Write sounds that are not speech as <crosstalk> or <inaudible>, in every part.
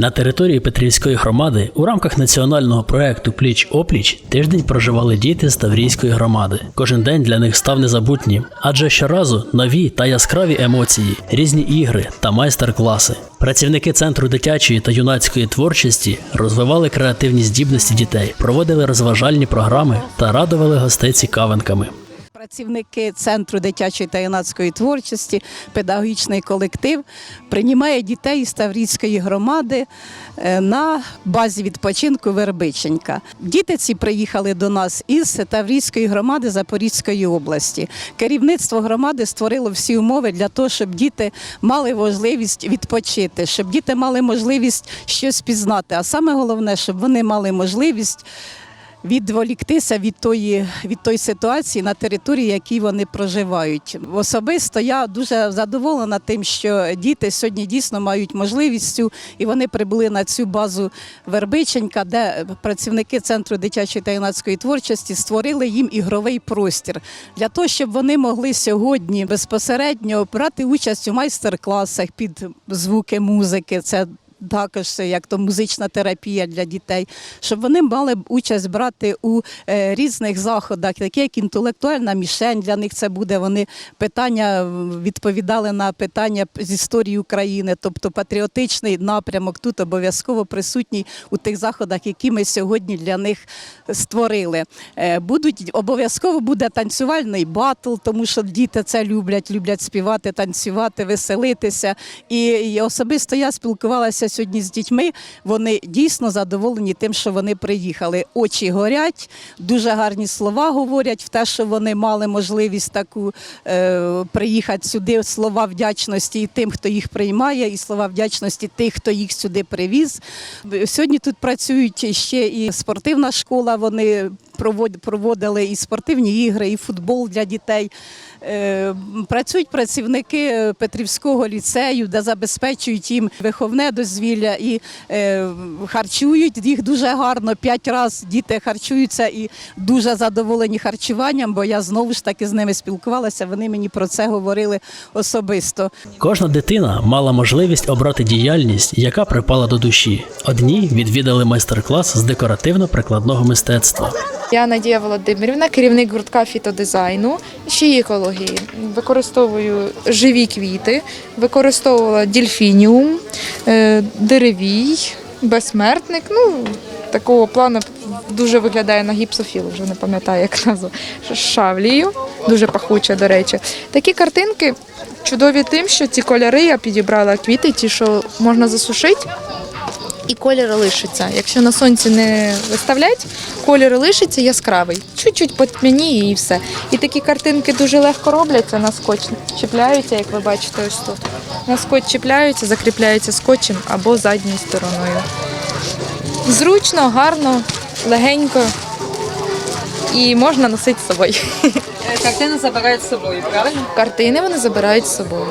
На території Петрівської громади у рамках національного проекту Пліч опліч тиждень проживали діти з Таврійської громади. Кожен день для них став незабутнім, адже щоразу нові та яскраві емоції, різні ігри та майстер-класи. Працівники центру дитячої та юнацької творчості розвивали креативні здібності дітей, проводили розважальні програми та радували гостей цікавинками. Працівники центру дитячої та юнацької творчості, педагогічний колектив приймає дітей із Таврійської громади е, на базі відпочинку Вербиченька. Діти ці приїхали до нас із Таврійської громади Запорізької області. Керівництво громади створило всі умови для того, щоб діти мали можливість відпочити, щоб діти мали можливість щось пізнати. А саме головне, щоб вони мали можливість відволіктися від тої від тої ситуації на території, якій вони проживають. Особисто я дуже задоволена тим, що діти сьогодні дійсно мають можливість і вони прибули на цю базу Вербиченька, де працівники центру дитячої та юнацької творчості створили їм ігровий простір для того, щоб вони могли сьогодні безпосередньо брати участь у майстер-класах під звуки музики. Це також як то музична терапія для дітей, щоб вони мали участь брати у е, різних заходах, такі як інтелектуальна мішень. Для них це буде. Вони питання відповідали на питання з історії України, тобто патріотичний напрямок тут обов'язково присутній у тих заходах, які ми сьогодні для них створили. Е, Будуть обов'язково буде танцювальний батл, тому що діти це люблять, люблять співати, танцювати, веселитися. І особисто я спілкувалася сьогодні з дітьми. Вони дійсно задоволені тим, що вони приїхали. Очі горять, дуже гарні слова говорять в те, що вони мали можливість таку е, приїхати сюди. Слова вдячності і тим, хто їх приймає, і слова вдячності тих, хто їх сюди привіз. Сьогодні тут працюють ще і спортивна школа. Вони проводили і спортивні ігри, і футбол для дітей. Е, Працюють працівники Петрівського ліцею, де забезпечують їм виховне дозвілля і е, харчують їх дуже гарно. П'ять разів діти харчуються і дуже задоволені харчуванням, бо я знову ж таки з ними спілкувалася. Вони мені про це говорили особисто. Кожна дитина мала можливість обрати діяльність, яка припала до душі. Одні відвідали майстер-клас з декоративно-прикладного мистецтва. Я Надія Володимирівна, керівник гуртка фітодизайну, ще й екології. Використовую живі квіти, використовувала дільфініум, е, деревій, безсмертник. Ну, такого плану дуже виглядає на гіпсофілу, вже не пам'ятаю, як назву. Шавлію, дуже пахуча, до речі. Такі картинки чудові тим, що ці кольори я підібрала квіти, ті, що можна засушити і колір лишиться. Якщо на сонці не виставлять, колір лишиться яскравий. Чуть-чуть потьмяніє і все. І такі картинки дуже легко робляться на скотч. Чіпляються, як ви бачите, ось тут. На скотч чіпляються, закріпляються скотчем або задньою стороною. Зручно, гарно, легенько і можна носити з собою. Картину забирають з собою, правильно? Картини вони забирають з собою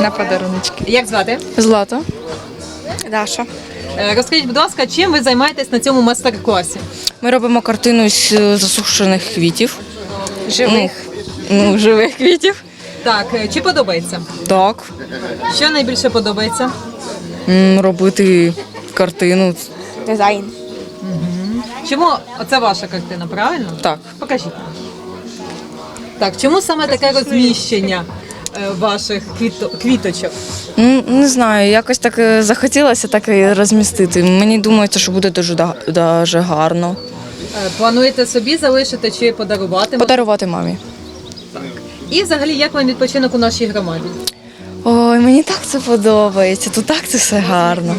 на подаруночки. Як звати? Злато. Даша. Е, Розкажіть, будь ласка, чим ви займаєтесь на цьому майстер-класі? Ми робимо картину з е, засушених квітів. Живих. Ну, живих квітів. Так, е, чи подобається? Так. Що найбільше подобається? М, Робити картину. Дизайн. Чому оце ваша картина, правильно? Так. Покажіть. Так, чому саме таке розміщення ваших квіточок? Не знаю, якось так е, захотілося так і розмістити. Мені думається, що буде дуже дуже гарно. Е, Плануєте собі залишити чи подарувати? Подарувати мамі. І взагалі, як вам відпочинок у нашій громаді? Ой, мені так це подобається. Тут так це все гарно.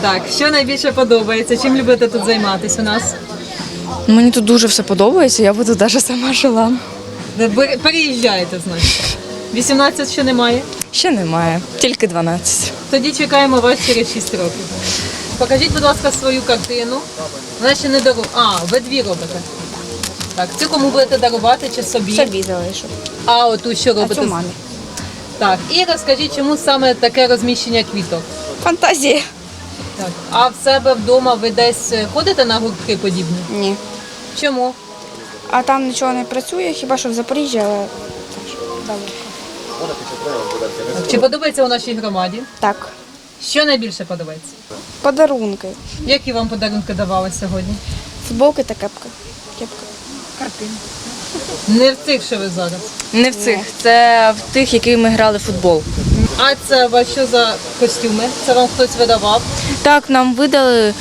Так, що найбільше подобається? Чим любите тут займатися у нас? Мені тут дуже все подобається, я буду навіть сама жила. Ви Переїжджаєте, значить. 18 ще немає. Ще немає, тільки 12. Тоді чекаємо вас через 6 років. Покажіть, будь ласка, свою картину. Вона ще не дару. А, ви дві робите. Так, цю кому будете дарувати чи собі? Собі залишу. А оту що робите? цю мамі. Так. І розкажіть, чому саме таке розміщення квіток? Фантазія. Так. А в себе вдома ви десь е, ходите на гуртки подібні? Ні. Чому? А там нічого не працює, хіба що в Запоріжжі, але теж далеко. Чи подобається у нашій громаді? Так. Що найбільше подобається? Подарунки. Які вам подарунки давали сьогодні? Футболки та кепка. Кепка. Не в цих, що ви зараз. Не в цих, це в тих, які ми грали в футбол. А це вас що за костюми? Це вам хтось видавав? Так, нам видали.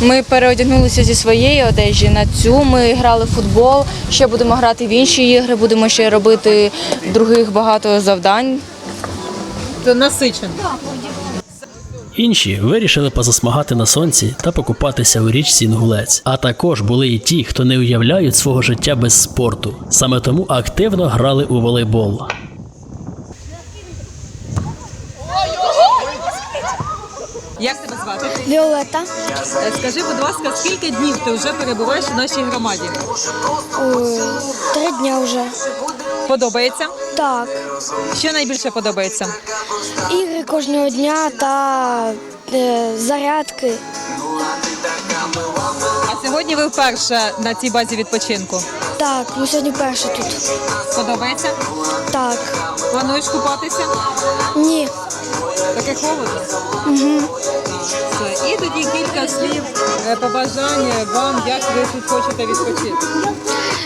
Ми переодягнулися зі своєї одежі на цю. Ми грали в футбол. Ще будемо грати в інші ігри, будемо ще робити других багато завдань. Це насичено. Інші вирішили позасмагати на сонці та покупатися у річці Інгулець. А також були і ті, хто не уявляють свого життя без спорту. Саме тому активно грали у волейбол. Як тебе звати? Віолета. Е, Скажи, будь ласка, скільки днів ти вже перебуваєш у нашій громаді? Три дня вже. Подобається? Так. Що найбільше подобається? Ігри кожного дня та е, зарядки. Сьогодні ви вперше на цій базі відпочинку. Так, ми сьогодні перші тут. Подобається? Так. Плануєш купатися? Ні. Таке холодно? Угу. І тоді кілька слів е, побажань вам, як ви тут хочете відпочити.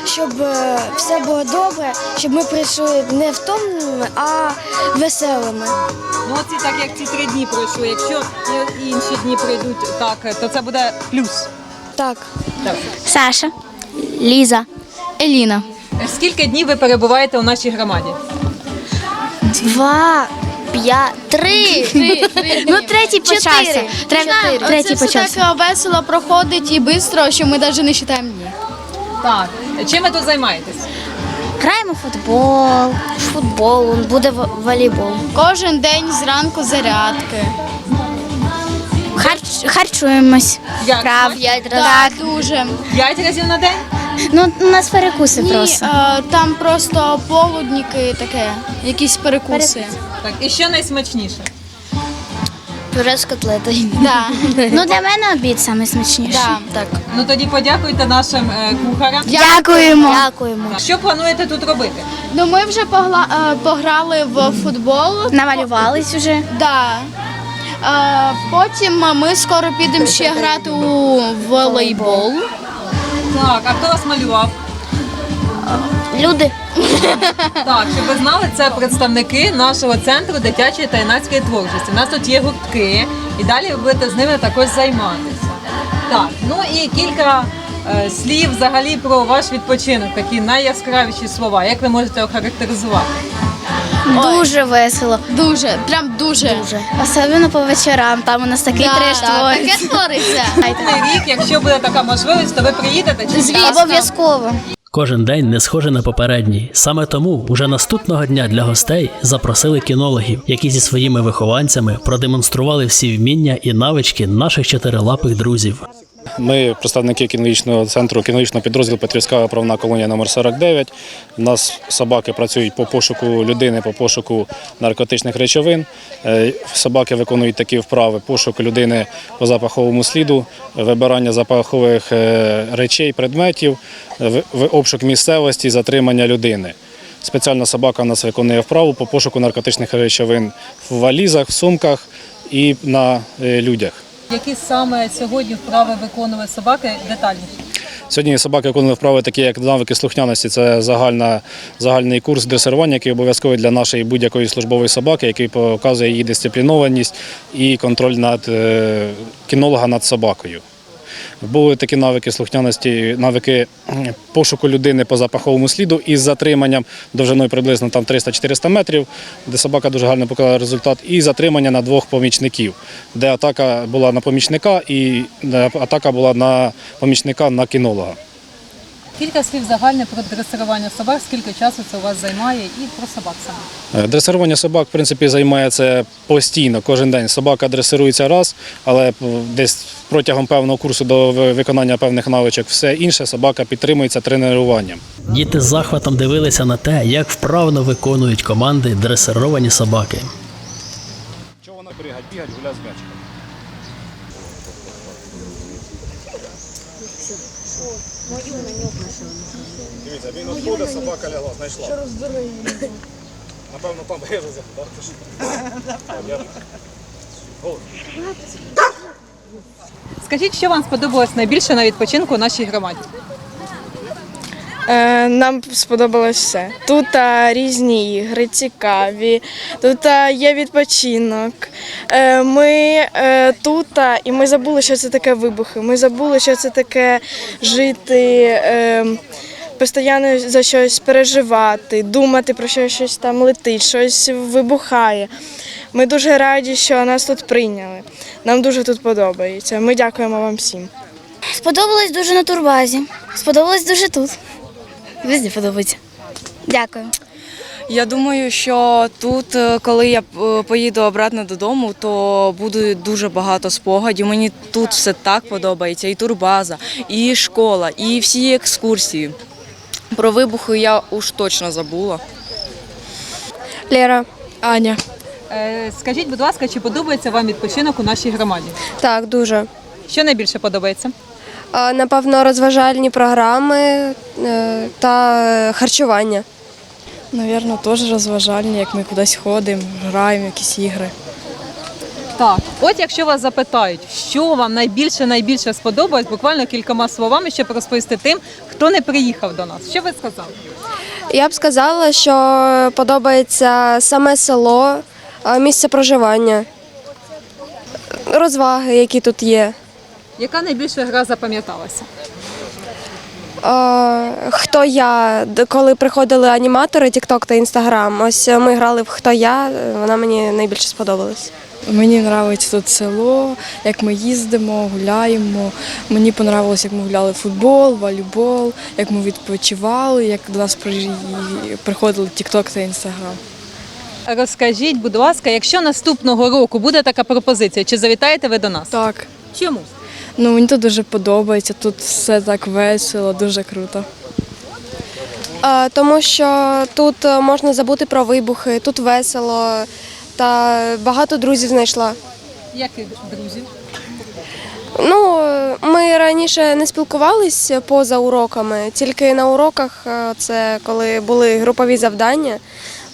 Щоб е, все було добре, щоб ми прийшли не втомленими, а веселими. Ну оці так як ці три дні пройшли. Якщо і інші дні прийдуть так, то це буде плюс. Так. Так. Саша, Ліза, Еліна. Скільки днів ви перебуваєте у нашій громаді? Два, п'ять, три. Ну, третій почався. Третій, третій це почався. так е, весело проходить і швидко, що ми навіть не вважаємо дні. Так. Чим ви тут займаєтесь? Граємо в футбол, футбол, буде в- волейбол. Кожен день зранку зарядки. Харч, харчуємось. Як? Так. дуже. П'ять разів на день? Ну, у нас перекуси Ні, просто. е, там просто полудніки таке, якісь перекуси. Так. І що найсмачніше? Пюре з котлетою. Да. <laughs> Ну, для мене обід найсмачніший. Да. Так. Ну тоді подякуйте нашим е, кухарям. Дякуємо. Дякуємо. Що плануєте тут робити? Ну ми вже погла- е, пограли в футбол. Намалювались вже. Да. Потім ми скоро підемо ще грати у волейбол. Так, а хто вас малював? Люди. Так, щоб ви знали, це представники нашого центру дитячої та юнацької творчості. У нас тут є гуртки, і далі ви будете з ними також займатися. Так, ну і кілька е, слів взагалі про ваш відпочинок, такі найяскравіші слова. Як ви можете охарактеризувати? Дуже весело. Дуже, прям дуже. Дуже. Особливо по вечорам. Там у нас такий Да, треш да, твориться. таке твориться. <laughs> Цей рік, якщо буде така можливість, то ви приїдете чи ні? Обов'язково. Кожен день не схожий на попередній. Саме тому уже наступного дня для гостей запросили кінологів, які зі своїми вихованцями продемонстрували всі вміння і навички наших чотирилапих друзів. Ми представники кінологічного центру кінологічного підрозділу Петрівська виправна колонія номер 49. У нас собаки працюють по пошуку людини, по пошуку наркотичних речовин. Е, Собаки виконують такі вправи: пошук людини по запаховому сліду, вибирання запахових е, речей, предметів, в- обшук місцевості, затримання людини. Спеціальна собака у нас виконує вправу по пошуку наркотичних речовин в валізах, в сумках і на е, людях. Які саме сьогодні вправи виконує собаки детальніше? Сьогодні собаки виконували вправи такі, як навики слухняності. Це загальна, загальний курс дресирування, який обов'язковий для нашої будь-якої службової собаки, який показує її дисциплінованість і контроль над е, кінолога над собакою. Були такі навики слухняності, навики пошуку людини по запаховому сліду із затриманням довжиною приблизно 300-400 метрів, де собака дуже гарно показала результат, і затримання на двох помічників, де атака була на помічника і е, атака була на помічника на кінолога. Кілька слів загальне про дресирування собак, скільки часу це у вас займає і про собак саме. Дресирування собак, в принципі, займає це постійно, кожен день. Собака дресирується раз, але е, десь протягом певного курсу до виконання певних навичок все інше собака підтримується тренуванням. Діти з захватом дивилися на те, як вправно виконують команди дресировані собаки. Дивіться, собака лягла, знайшла. Що роздурив? Напевно, там вивезе, так? Скажіть, що вам сподобалось найбільше на відпочинку у нашій громаді? Е, Нам сподобалось все. Тут а, різні ігри, цікаві, тут а, є відпочинок. Е, Ми е, тут а, і ми забули, що це таке вибухи. Ми забули, що це таке жити, е, постійно за щось переживати, думати про що щось там летить, щось вибухає. Ми дуже раді, що нас тут прийняли. Нам дуже тут подобається. Ми дякуємо вам всім. Сподобалось дуже на турбазі. Сподобалось дуже тут. Везде подобається. Дякую. Я думаю, що тут, е, коли я е, поїду обратно додому, то буде дуже багато спогадів. Мені тут все так подобається. І турбаза, і школа, і всі екскурсії. Про вибухи я уж точно забула. Лера, Аня. Е, скажіть, будь ласка, чи подобається вам відпочинок у нашій громаді? Так, дуже. Що найбільше подобається? А, Напевно, розважальні програми е, та харчування. Навірно, теж розважальні, як ми кудись ходимо, граємо, якісь ігри. Так, от якщо вас запитають, що вам найбільше найбільше сподобалось, буквально кількома словами, щоб розповісти тим, хто не приїхав до нас. Що ви сказали? Я б сказала, що подобається саме село, місце проживання, розваги, які тут є. Яка найбільша гра запам'яталася? Е, Хто я, коли приходили аніматори TikTok та Instagram, ось ми грали в Хто я, е, вона мені найбільше сподобалась. Мені подобається тут село, як ми їздимо, гуляємо. Мені подобалося, як ми гуляли в футбол, волейбол, як ми відпочивали, як до нас приходили TikTok та Instagram. Розкажіть, будь ласка, якщо наступного року буде така пропозиція, чи завітаєте ви до нас? Так. Чому? Ну мені тут дуже подобається, тут все так весело, дуже круто. Тому що тут е, можна забути про вибухи, тут весело та багато друзів знайшла. Яких друзів? Ну, е, ми раніше не спілкувалися поза уроками, тільки на уроках е, це коли були групові завдання.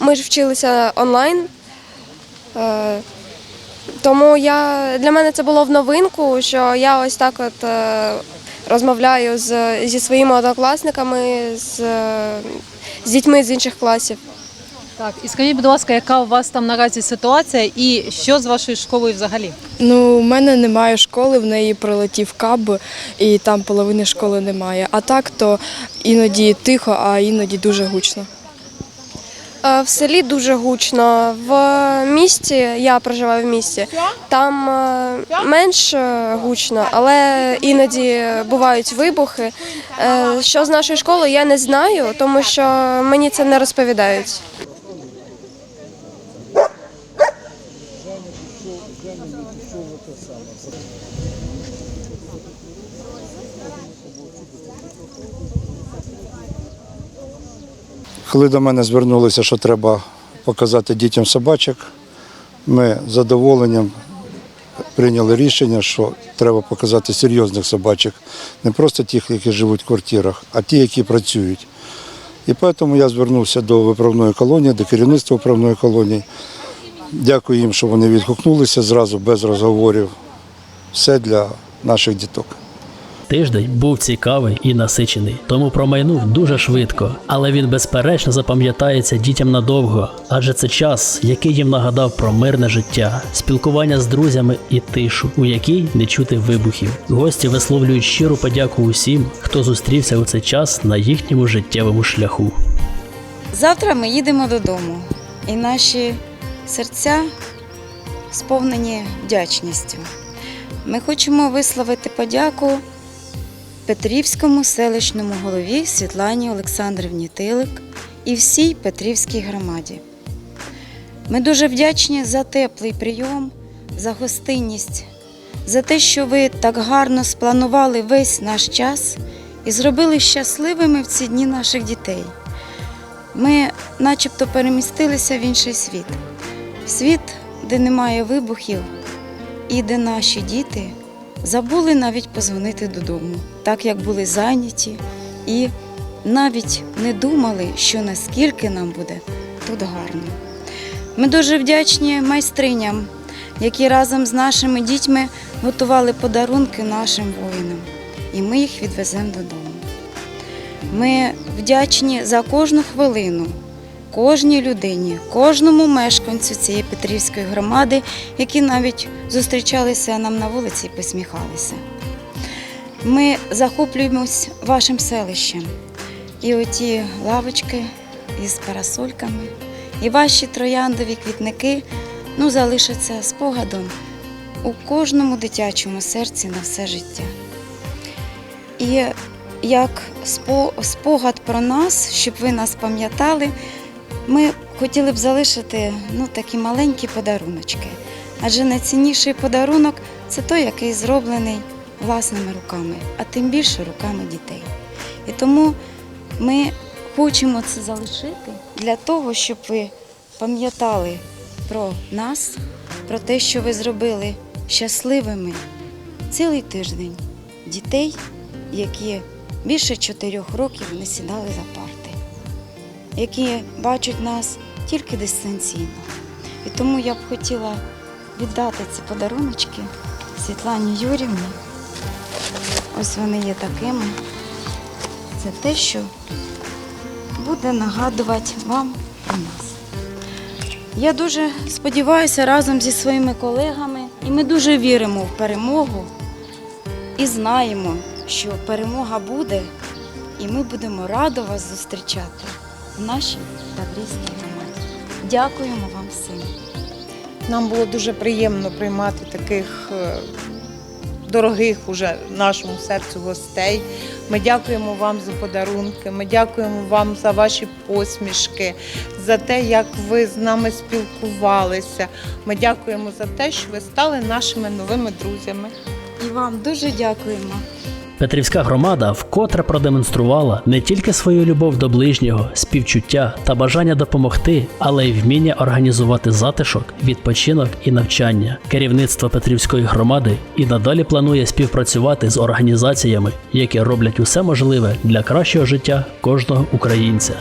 Ми ж вчилися онлайн. Тому я, для мене це було в новинку, що я ось так от е, розмовляю з, зі своїми однокласниками, з, з дітьми з інших класів. Так, і скажіть, будь ласка, яка у вас там наразі ситуація і що з вашою школою взагалі? Ну, у мене немає школи, в неї прилетів каб, і там половини школи немає. А так то іноді тихо, а іноді дуже гучно. Е, В селі дуже гучно. В місті я проживаю в місті. Там е, менш е, гучно, але іноді бувають вибухи. Що з нашої школи, я не знаю, тому що мені це не розповідають. Коли до мене звернулися, що треба показати дітям собачок, ми з задоволенням прийняли рішення, що треба показати серйозних собачок, не просто тих, які живуть в квартирах, а ті, які працюють. І тому я звернувся до виправної колонії, до керівництва виправної колонії. Дякую їм, що вони відгукнулися зразу без розговорів. Все для наших діток. Тиждень був цікавий і насичений, тому промайнув дуже швидко, але він безперечно запам'ятається дітям надовго, адже це час, який їм нагадав про мирне життя, спілкування з друзями і тишу, у якій не чути вибухів. Гості висловлюють щиру подяку усім, хто зустрівся у цей час на їхньому життєвому шляху. Завтра ми їдемо додому, і наші серця сповнені вдячністю. Ми хочемо висловити подяку Петрівському селищному голові Світлані Олександрівні Тилик і всій Петрівській громаді. Ми дуже вдячні за теплий прийом, за гостинність, за те, що ви так гарно спланували весь наш час і зробили щасливими в ці дні наших дітей. Ми начебто перемістилися в інший світ. Світ, де немає вибухів, і де наші діти забули навіть позвонити додому, так як були зайняті, і навіть не думали, що наскільки нам буде тут гарно. Ми дуже вдячні майстриням, які разом з нашими дітьми готували подарунки нашим воїнам. І ми їх відвеземо додому. Ми вдячні за кожну хвилину, кожній людині, кожному мешканцю цієї Петрівської громади, які навіть зустрічалися нам на вулиці і посміхалися. Ми захоплюємось вашим селищем. І оті лавочки із парасольками, і ваші трояндові квітники ну, залишаться спогадом у кожному дитячому серці на все життя. І як спогад про нас, щоб ви нас пам'ятали, ми хотіли б залишити ну, такі маленькі подаруночки. Адже найцінніший подарунок це той, який зроблений власними руками, а тим більше руками дітей. І тому ми хочемо це залишити для того, щоб ви пам'ятали про нас, про те, що ви зробили щасливими цілий тиждень дітей, які більше чотирьох років не сідали за парти, які бачать нас тільки дистанційно. І тому я б хотіла віддати ці подаруночки Світлані Юрівні. Ось вони є такими. Це те, що буде нагадувати вам про нас. Я дуже сподіваюся разом зі своїми колегами, і ми дуже віримо в перемогу і знаємо, що перемога буде, і ми будемо радо вас зустрічати в нашій Таврійській громаді. Дякуємо вам всім. Нам було дуже приємно приймати таких е, дорогих уже нашому серцю гостей. Ми дякуємо вам за подарунки. Ми дякуємо вам за ваші посмішки, за те, як ви з нами спілкувалися. Ми дякуємо за те, що ви стали нашими новими друзями. І вам дуже дякуємо. Петрівська громада вкотре продемонструвала не тільки свою любов до ближнього, співчуття та бажання допомогти, але й вміння організувати затишок, відпочинок і навчання. Керівництво Петрівської громади і надалі планує співпрацювати з організаціями, які роблять усе можливе для кращого життя кожного українця.